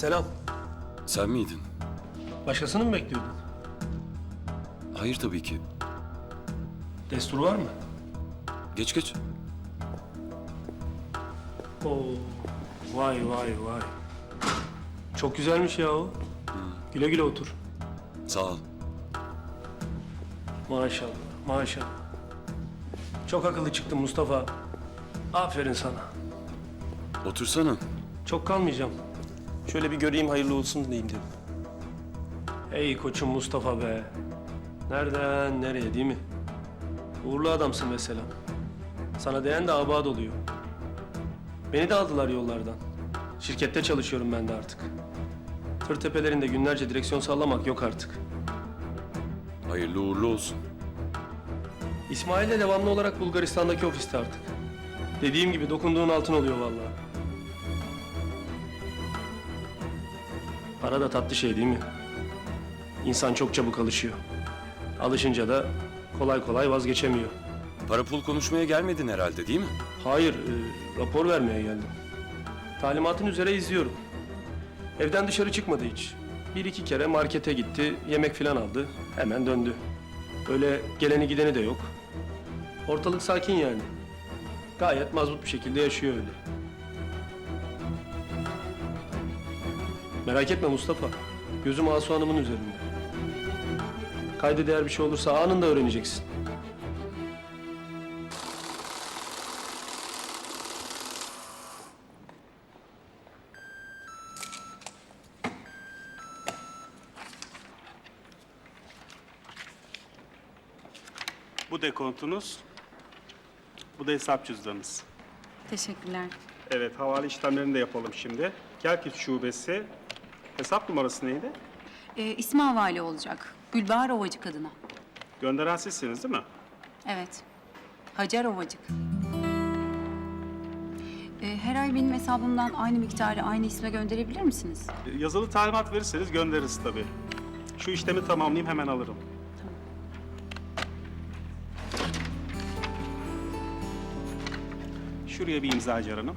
Selam. Sen miydin? Başkasını mı bekliyordun? Hayır tabii ki. Destur var mı? Geç geç. Oo. Vay vay vay. Çok güzelmiş ya o. Güle güle otur. Sağ ol. Maşallah, maşallah. Çok akıllı çıktın Mustafa. Aferin sana. Otursana. Çok kalmayacağım. Şöyle bir göreyim hayırlı olsun diyeyim dedim. Ey koçum Mustafa be. Nereden nereye değil mi? Uğurlu adamsın mesela. Sana değen de abad oluyor. Beni de aldılar yollardan. Şirkette çalışıyorum ben de artık. Tır tepelerinde günlerce direksiyon sallamak yok artık. Hayırlı uğurlu olsun. İsmail de devamlı olarak Bulgaristan'daki ofiste artık. Dediğim gibi dokunduğun altın oluyor vallahi. Para da tatlı şey değil mi? İnsan çok çabuk alışıyor. Alışınca da kolay kolay vazgeçemiyor. Para pul konuşmaya gelmedin herhalde değil mi? Hayır, e, rapor vermeye geldim. Talimatın üzere izliyorum. Evden dışarı çıkmadı hiç. Bir iki kere markete gitti, yemek falan aldı. Hemen döndü. Öyle geleni gideni de yok. Ortalık sakin yani. Gayet mazbut bir şekilde yaşıyor öyle. Merak etme Mustafa. Gözüm Asu Hanım'ın üzerinde. Kayda değer bir şey olursa anında öğreneceksin. Bu dekontunuz, bu da hesap cüzdanınız. Teşekkürler. Evet, havale işlemlerini de yapalım şimdi. Kerkük Şubesi, hesap numarası neydi? Ee, ismi havale olacak. Gülbahar Ovacık adına. Gönderen sizsiniz değil mi? Evet. Hacer Ovacık. Ee, her ay benim hesabımdan aynı miktarı aynı isme gönderebilir misiniz? E, Yazılı talimat verirseniz göndeririz tabii. Şu işlemi tamamlayayım hemen alırım. Şuraya bir imza Hacer Hanım.